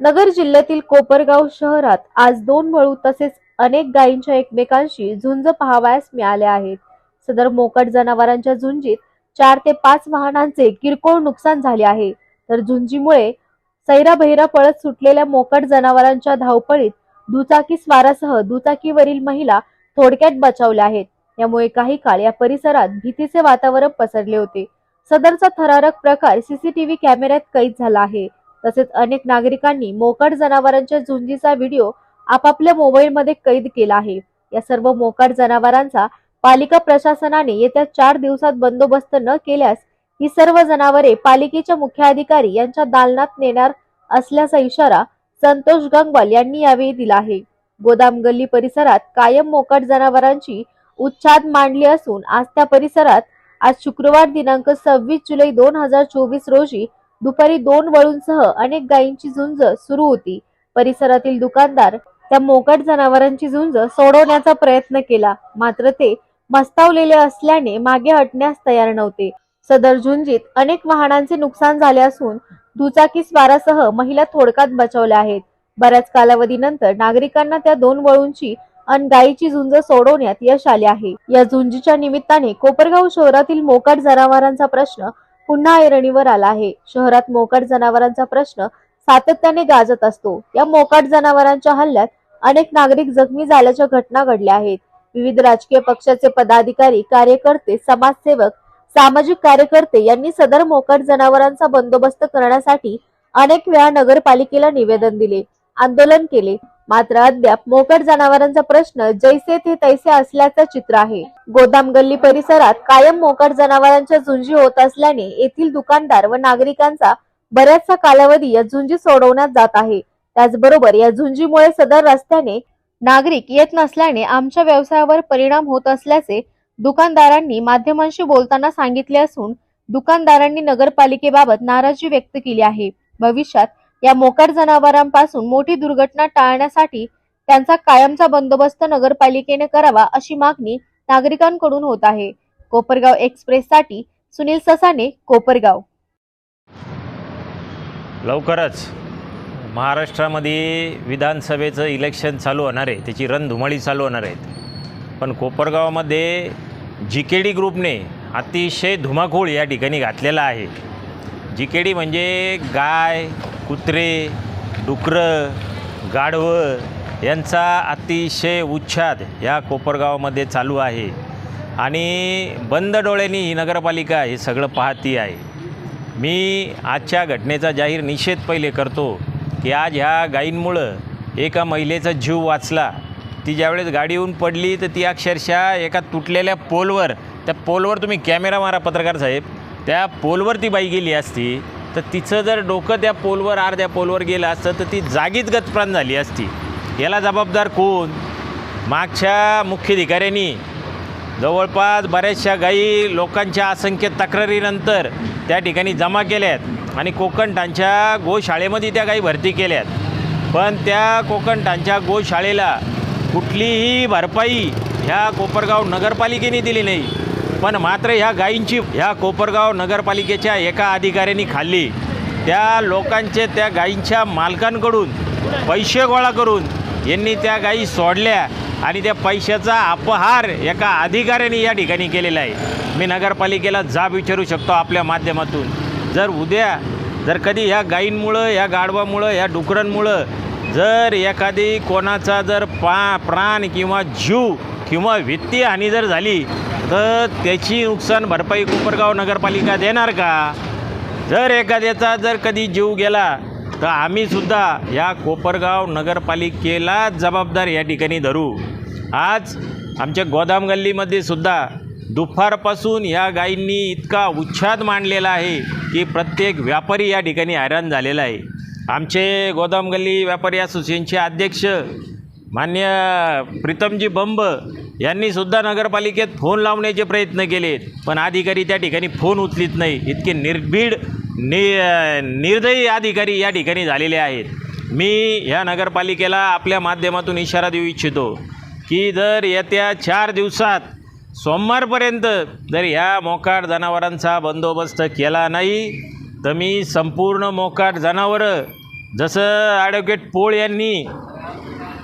नगर जिल्ह्यातील कोपरगाव शहरात आज दोन वळू तसेच अनेक गायींच्या एकमेकांशी झुंज पाहावयास मिळाल्या आहेत. सदर मोकट जनावरांच्या झुंजीत चार ते पाच वाहनांचे किरकोळ नुकसान झाले आहे. तर झुंजीमुळे सैराभैरा पळत सुटलेल्या मोकट जनावरांच्या धावपळीत दुचाकी स्वारासह दुचाकीवरील महिला थोडक्यात बचावल्या आहेत. यामुळे काही काळ या परिसरात भीतीचे वातावरण पसरले होते. सदरचा थरारक प्रकार सीसीटीव्ही कॅमेऱ्यात कैद झाला आहे. तसेच अनेक नागरिकांनी मोकाट जनावरांच्या झुंजीचा व्हिडिओ आपापल्या मोबाईलमध्ये कैद केला आहे. या सर्व मोकाट जनावरांचा पालिका प्रशासनाने येत्या चार दिवसात बंदोबस्त न केल्यास ही सर्व जनावरे पालिकेच्या मुख्याधिकारी यांच्या दालनात नेणार असल्याचा इशारा संतोष गंगवाल यांनी यावेळी दिला आहे. गोदाम गल्ली परिसरात कायम मोकाट जनावरांची उच्छाद मांडली असून आज त्या परिसरात आज शुक्रवार दिनांक सव्वीस जुलै दोन हजार चोवीस रोजी दुपारी दोन वळूंसह अनेक गायींची झुंज सुरू होती. परिसरातील दुकानदार त्या मोकट जनावरांची झुंज सोडवण्याचा प्रयत्न केला. मात्र ते मस्तावलेले असल्याने मागे हटण्यास तयार नव्हते. सदर झुंजीत अनेक वाहनांचे नुकसान झाले असून दुचाकी स्वारासह महिला थोडक्यात बचावल्या आहेत. बऱ्याच कालावधीनंतर नागरिकांना त्या दोन वळूंची अन गायीची झुंज सोडवण्यात यश आले आहे. या झुंजीच्या निमित्ताने कोपरगाव शहरातील मोकाट जनावरांचा प्रश्न पुन्हा ऐरणीवर आला आहे. शहरात मोकाट जनावरांचा प्रश्न सातत्याने गाजत असतो. या मोकाट जनावरांच्या हल्ल्यात अनेक नागरिक जखमी झाल्याच्या घटना घडल्या आहेत. विविध राजकीय पक्षाचे पदाधिकारी कार्यकर्ते समाजसेवक सामाजिक कार्यकर्ते यांनी सदर मोकाट जनावरांचा बंदोबस्त करण्यासाठी अनेक वेळा नगरपालिकेला निवेदन दिले आंदोलन केले. मात्र अद्याप मोकाट जनावरांचा प्रश्न जैसे ते तैसे असल्याचं चित्र आहे. गोदाम गल्ली परिसरात कायम मोकाट जनावरांच्या झुंजी होत असल्याने येथील दुकानदार व नागरिकांचा बऱ्याचसा कालावधी या झुंजी सोडवण्यात जात आहे. त्याचबरोबर या झुंजीमुळे सदर रस्त्याने नागरिक येत नसल्याने आमच्या व्यवसायावर परिणाम होत असल्याचे दुकानदारांनी माध्यमांशी बोलताना सांगितले असून दुकानदारांनी नगरपालिकेबाबत नाराजी व्यक्त केली आहे. भविष्यात या मोकार जनावरांपासून मोठी दुर्घटना टाळण्यासाठी त्यांचा कायमचा बंदोबस्त नगरपालिकेने करावा अशी मागणी नागरिकांकडून होत आहे. कोपरगाव एक्सप्रेससाठी सुनील ससाने कोपरगाव. लवकरच महाराष्ट्रामध्ये विधानसभेचं इलेक्शन चालू होणार आहे. त्याची रणधुमाळी चालू होणार आहेत पण कोपरगावामध्ये जी के डी ग्रुपने अतिशय धुमाकूळ या ठिकाणी घातलेला आहे. जी के डी म्हणजे गाय कुत्रे डुकरं गाढवं यांचा अतिशय उच्छाद या कोपरगावामध्ये चालू आहे. आणि बंद डोळ्यांनी ही नगरपालिका हे सगळं पाहती आहे. मी आजच्या घटनेचा जाहीर निषेध पहिले करतो की आज ह्या गायींमुळं एका महिलेचा जीव वाचला. ती ज्यावेळेस गाडी येऊन पडली तर ती अक्षरशः एका तुटलेल्या पोलवर त्या पोलवर तुम्ही कॅमेरा मारा पत्रकार साहेब त्या पोलवर ती बाई गेली असती. तर तिचं जर डोकं त्या पोलवर अर्ध्या पोलवर गेलं असतं तर ती जागीच गतप्राण झाली असती. याला जबाबदार कोण? मागच्या मुख्याधिकाऱ्यांनी जवळपास बऱ्याचशा गायी लोकांच्या असंख्य तक्रारीनंतर त्या ठिकाणी जमा केल्यात आणि कोकणटांच्या गोशाळेमध्ये त्या गायी भरती केल्यात. पण त्या कोकणटांच्या गोशाळेला कुठलीही भरपाई ह्या कोपरगाव नगरपालिकेने दिली नाही. पण मात्र ह्या गायींची ह्या कोपरगाव नगरपालिकेच्या एका अधिकाऱ्यांनी खाल्ली. त्या लोकांचे त्या गायींच्या मालकांकडून पैसे गोळा करून यांनी त्या गायी सोडल्या आणि त्या पैशाचा अपहार एका अधिकाऱ्याने या ठिकाणी केलेला आहे. मी नगरपालिकेला जाब विचारू शकतो आपल्या माध्यमातून. जर उद्या जर कधी ह्या गायींमुळं या गाढवामुळं या डुकरांमुळं जर एखादी कोणाचा जर पा प्राण किंवा जीव किंवा वित्तीय हानी जर झाली तर त्याची नुकसान भरपाई कोपरगाव नगरपालिका देणार का? जर एखाद्याचा जर कधी जीव गेला तर आम्हीसुद्धा या कोपरगाव नगरपालिकेला जबाबदार या ठिकाणी धरू. आज आमच्या गोदाम गल्लीमध्ये सुद्धा दुपारपासून या गायींनी इतका उच्छाद मांडलेला आहे की प्रत्येक व्यापारी या ठिकाणी हैराण झालेला आहे. आमचे गोदाम गल्ली व्यापारी असोसिएशनचे अध्यक्ष मान्य प्रीतमजी बंब यांनी सुद्धा नगरपालिकेत फोन लावण्याचे प्रयत्न केले पण अधिकारी त्या ठिकाणी फोन उचलित नाही. इतके निर्भीड नि निर्दयी अधिकारी या ठिकाणी झालेले आहेत. मी ह्या नगरपालिकेला आपल्या माध्यमातून इशारा देऊ इच्छितो की जर येत्या चार दिवसात सोमवारपर्यंत जर ह्या मोकाट जनावरांचा बंदोबस्त केला नाही तर मी संपूर्ण मोकाट जनावरं जसं ॲडव्होकेट पोळ यांनी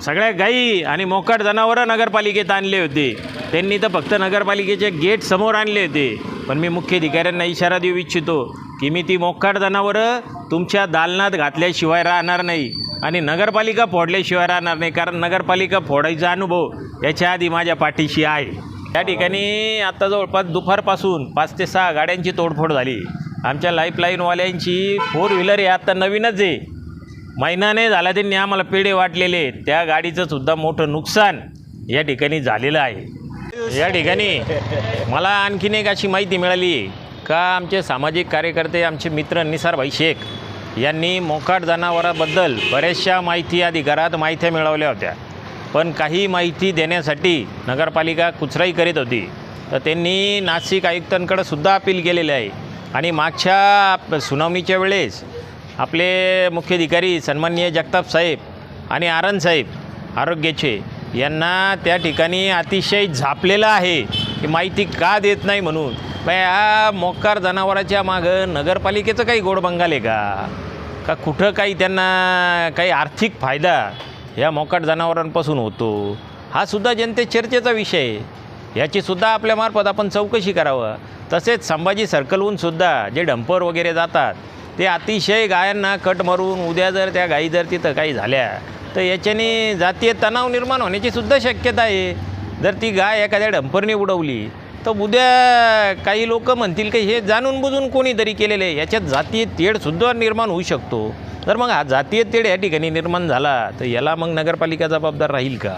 सगळ्या गाई आणि मोकाट जनावरं नगरपालिकेत आणले होते. त्यांनी तर फक्त नगरपालिकेच्या गेट समोर आणले होते. पण मी मुख्य अधिकाऱ्यांना इशारा देऊ इच्छितो की मी ती मोकाट जनावरं तुमच्या दालनात घातल्याशिवाय राहणार नाही आणि नगरपालिका फोडल्याशिवाय राहणार नाही. कारण नगरपालिका फोडायचा अनुभव याच्या आधी माझ्या पाठीशी आहे. त्या ठिकाणी आत्ता जवळपास दुपारपासून पाच ते सहा गाड्यांची तोडफोड झाली. आमच्या लाईफलाईनवाल्यांची फोर व्हीलर हे आत्ता नवीनच आहे. महिनाने झाला त्यांनी आम्हाला पेढे वाटलेले. त्या गाडीचं सुद्धा मोठं नुकसान या ठिकाणी झालेलं आहे. या ठिकाणी मला आणखीन एक अशी माहिती मिळाली का आमचे सामाजिक कार्यकर्ते आमचे मित्र निसारभाई शेख यांनी मोकाट जनावराबद्दल बऱ्याचशा माहिती अधिकारात माहित्या मिळवल्या होत्या. पण काही माहिती देण्यासाठी नगरपालिका कुचराई करीत होती. तर त्यांनी नाशिक आयुक्तांकडे सुद्धा अपील केलेली आहे. आणि मागच्या सुनावणीच्या वेळेस आपले मुख्याधिकारी सन्माननीय जगताप साहेब आणि आरन साहेब आरोग्याचे यांना त्या ठिकाणी अतिशय झापलेलं आहे की माहिती का देत नाही म्हणून. मग या मोकार जनावराच्या मागं नगरपालिकेचं काही गोड बंगाल आहे का? का कुठं काही त्यांना काही आर्थिक फायदा या मोकाट जनावरांपासून होतो? हा सुद्धा जनते चर्चेचा विषय आहे. याचीसुद्धा आपल्यामार्फत आपण चौकशी करावं. तसेच संभाजी सर्कलहून सुद्धा जे डंपर वगैरे जातात ते अतिशय गायांना कट मारून उद्या जर त्या गायी जर तिथं काही झाल्या तर याच्याने जातीय तणाव निर्माण होण्याची सुद्धा शक्यता आहे. जर ती गाय एखाद्या डंपरने उडवली तर उद्या काही लोक म्हणतील की हे जाणून बुजून कोणीतरी केलेलं आहे. याच्यात जातीय तेढसुद्धा निर्माण होऊ शकतो. तर मग हा जातीय तेढ या ठिकाणी निर्माण झाला तर याला मग नगरपालिका जबाबदार राहील का?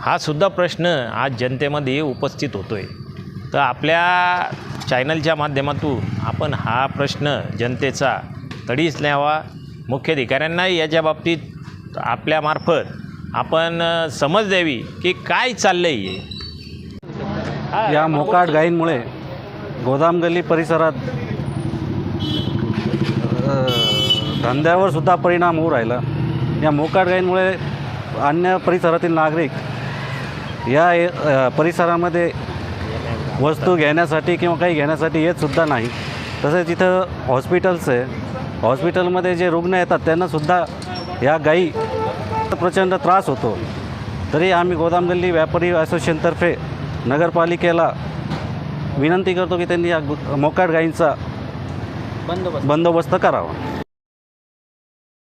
हा सुद्धा प्रश्न आज जनतेमध्ये उपस्थित होतो आहे तर आपल्या चॅनलच्या माध्यमातून आपण हा प्रश्न जनतेचा तडीस न्यावा मुख्याधिकाऱ्यांनाही याच्या बाबतीत आपल्यामार्फत आपण समज द्यावी की काय चाललं आहे या मोकाट गायींमुळे गोदाम गल्ली परिसरात धंद्यावर सुद्धा परिणाम होऊ राहिला. या मोकाट गायींमुळे अन्य परिसरातील नागरिक या परिसरामध्ये वस्तू घेण्यासाठी किंवा काही घेण्यासाठी येत सुद्धा नाही. तसेच इथं हॉस्पिटल्स आहे. हॉस्पिटलमध्ये जे रुग्ण येतात त्यांनासुद्धा या गायी प्रचंड त्रास होतो. तरी आम्ही गोदाम गल्ली व्यापारी असोसिएशनतर्फे नगरपालिकेला विनंती करतो की त्यांनी या मोकाट गायींचा बंदोबस्त करावा.